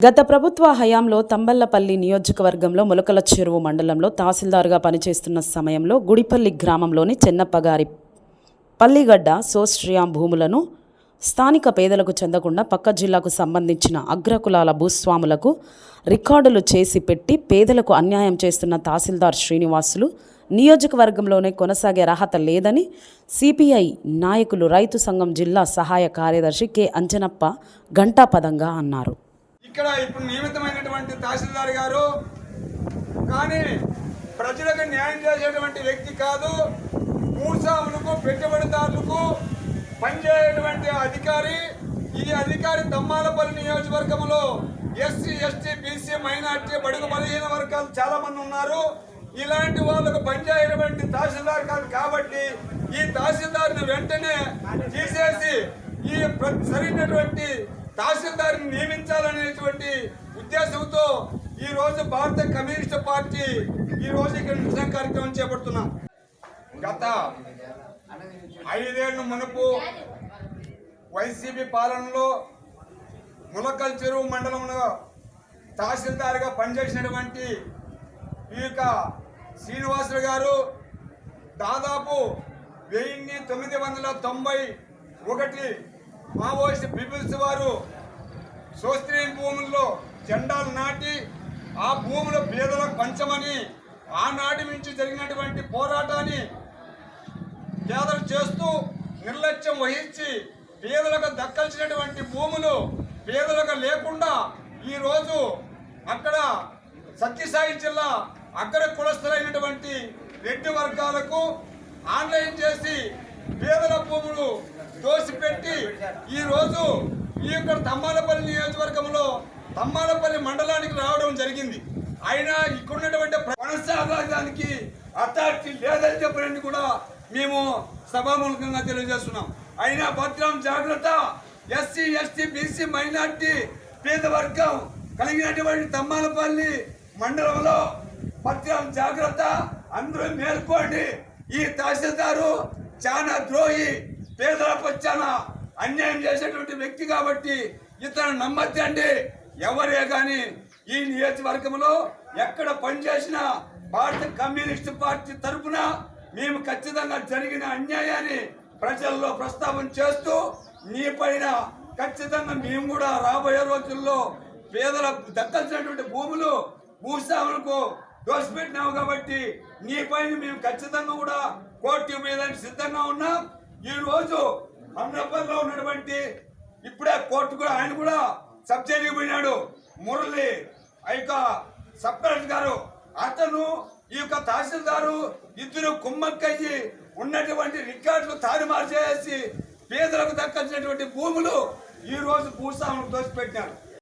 గత ప్రభుత్వ హయాంలో తంబళ్ళపల్లి నియోజకవర్గంలో ములకల చెరువు మండలంలో తహసీల్దారుగా పనిచేస్తున్న సమయంలో గుడిపల్లి గ్రామంలోని చెన్నప్పగారి పల్లిగడ్డ సోశ్రియాం భూములను స్థానిక పేదలకు చెందకుండా పక్క జిల్లాకు సంబంధించిన అగ్రకులాల భూస్వాములకు రికార్డులు చేసి పెట్టి పేదలకు అన్యాయం చేస్తున్న తహసీల్దార్ శ్రీనివాసులు నియోజకవర్గంలోనే కొనసాగే అర్హత లేదని సిపిఐ నాయకులు రైతు సంఘం జిల్లా సహాయ కార్యదర్శి కె అంజనప్ప ఘంటాపదంగా అన్నారు. ఇక్కడ ఇప్పుడు నియమితమైనటువంటి తహసీల్దార్ గారు కానీ ప్రజలకు న్యాయం చేసేటువంటి వ్యక్తి కాదు మూసాములకు పెట్టుబడిదారులకు పనిచేయటువంటి అధికారి ఈ అధికారి దమ్మాలపల్లి నియోజకవర్గంలో ఎస్సీ ఎస్టీ బీసీ మైనార్టీ బడుగు బలహీన వర్గాలు చాలా మంది ఉన్నారు. ఇలాంటి వాళ్ళకు పనిచేయటువంటి తహసీల్దార్ కాదు కాబట్టి ఈ తహసీల్దార్ని వెంటనే తీసేసి ఈ ప్ర- సరైనటువంటి తహసీల్దార్ని నియమించాలనేటువంటి ఉద్దేశంతో ఈ రోజు భారత కమ్యూనిస్ట్ పార్టీ ఈ రోజు ఇక్కడ నిరసన కార్యక్రమం చేపడుతున్నాం. గత ఐదేళ్ళ మునుపు వైసీపీ పాలనలో ములకల్ చెరువు మండలంలో తహసీల్దార్గా పనిచేసినటువంటి ఈ యొక్క శ్రీనివాసులు గారు దాదాపు వెయ్యిన్ని తొమ్మిది వందల తొంభై ఒకటి మావోయిస్ట్ పీపుల్స్ వారు సోస్త్రీయ భూముల్లో జెండాలు నాటి ఆ భూములు పేదలకు పంచమని ఆనాటి నుంచి జరిగినటువంటి పోరాటాన్ని పేదలు చేస్తూ నిర్లక్ష్యం వహించి పేదలకు దక్కాల్సినటువంటి భూములు పేదలకు లేకుండా ఈరోజు అక్కడ సత్యసాయి జిల్లా అక్కడ కులస్థులైనటువంటి రెడ్డి వర్గాలకు ఆన్లైన్ చేసి పేదల భూములు దోసిపే ఈరోజు ఈ యొక్క తమ్మాలపల్లి నియోజకవర్గంలో తమ్మాలపల్లి మండలానికి రావడం జరిగింది. అయినా ఇక్కడున్నటువంటి కొనసాగడానికి అథారిటీ లేదని చెప్పినట్టు కూడా మేము సభాముఖంగా తెలియజేస్తున్నాం. అయినా భద్రం జాగ్రత్త ఎస్సీ ఎస్టీ బీసీ మైనార్టీ పేద వర్గం కలిగినటువంటి తమ్మాలపల్లి మండలంలో భద్రం జాగ్రత్త అందరూ మేల్కోండి. ఈ తహసీల్దారు చాలా ద్రోహి. పేదల పచ్చాన అన్యాయం చేసేటువంటి వ్యక్తి కాబట్టి ఇతను నమ్మద్దండి ఎవరే కానీ ఈ నియోజకవర్గంలో ఎక్కడ పనిచేసినా భారత కమ్యూనిస్ట్ పార్టీ తరఫున మేము ఖచ్చితంగా జరిగిన అన్యాయాన్ని ప్రజల్లో ప్రస్తావన చేస్తూ నీ పైన ఖచ్చితంగా మేము కూడా రాబోయే రోజుల్లో పేదలకు దక్కాల్సినటువంటి భూములు భూస్వాములకు దోషపెట్టినావు కాబట్టి నీ పైన మేము ఖచ్చితంగా కూడా కోర్టు మీద సిద్ధంగా ఉన్నాం. ఈరోజు రోజు ఉన్నటువంటి ఇప్పుడే కోర్టు కూడా ఆయన కూడా సబ్సిడీకి పోయినాడు. మురళి ఆ యొక్క సబ్ కలెక్టర్ గారు అతను ఈ యొక్క తహసీల్దారు ఇద్దరు కుమ్మక్కయ్యి ఉన్నటువంటి రికార్డులు తారుమారు చేసి పేదలకు దక్కాల్సినటువంటి భూములు ఈ రోజు భూస్వాములకు దోసిపెట్టినారు